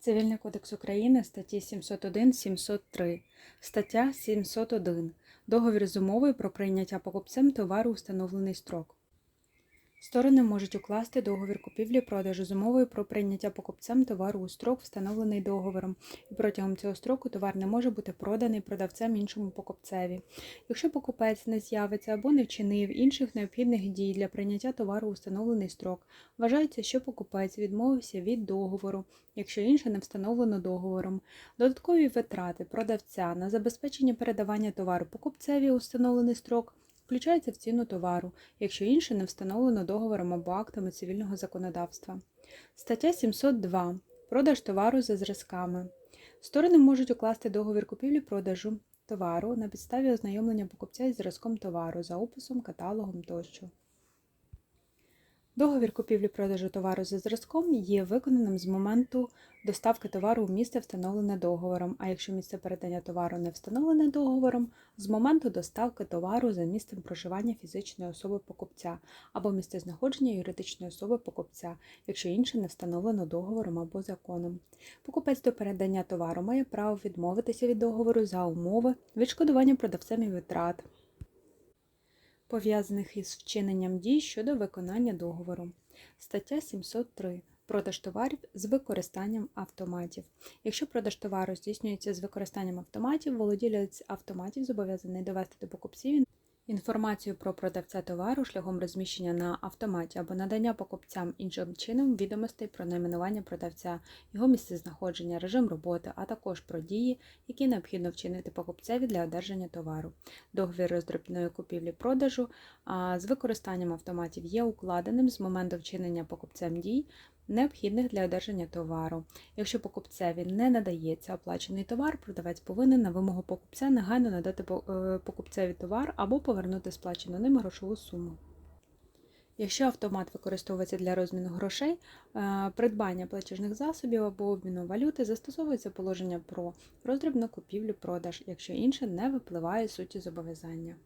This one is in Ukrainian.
Цивільний кодекс України статті 701 703. Стаття 701. Договір з умовою про прийняття покупцем товару у встановлений строк. Сторони можуть укласти договір купівлі-продажу з умовою про прийняття покупцем товару у строк, встановлений договором, і протягом цього строку товар не може бути проданий продавцем іншому покупцеві. Якщо покупець не з'явиться або не вчинив інших необхідних дій для прийняття товару у встановлений строк, вважається, що покупець відмовився від договору, якщо інше не встановлено договором. Додаткові витрати продавця на забезпечення передавання товару покупцеві у встановлений строк включається в ціну товару, якщо інше не встановлено договором або актами цивільного законодавства. Стаття 702. Продаж товару за зразками. Сторони можуть укласти договір купівлі-продажу товару на підставі ознайомлення покупця із зразком товару за описом, каталогом тощо. Договір купівлі-продажу товару за зразком є виконаним з моменту доставки товару у місце, встановлене договором, а якщо місце передання товару не встановлене договором, з моменту доставки товару за місцем проживання фізичної особи покупця або місцезнаходження юридичної особи покупця, якщо інше не встановлено договором або законом. Покупець до передання товару має право відмовитися від договору за умови відшкодування продавцем і витрат пов'язаних із вчиненням дій щодо виконання договору. Стаття 703. Продаж товарів з використанням автоматів. Якщо продаж товару здійснюється з використанням автоматів, володілець автоматів зобов'язаний довести до покупців інформацію про продавця товару шляхом розміщення на автоматі або надання покупцям іншим чином відомостей про найменування продавця, його місцезнаходження, режим роботи, а також про дії, які необхідно вчинити покупцеві для одержання товару. Договір роздрібної купівлі-продажу з використанням автоматів є укладеним з моменту вчинення покупцем дій, необхідних для одержання товару. Якщо покупцеві не надається оплачений товар, продавець повинен на вимогу покупця негайно надати е, покупцеві товар або повернути сплачену ним грошову суму. Якщо автомат використовується для розміну грошей, е, придбання платіжних засобів або обміну валюти, застосовується положення про роздрібну купівлю-продаж, якщо інше не випливає з суті зобов'язання.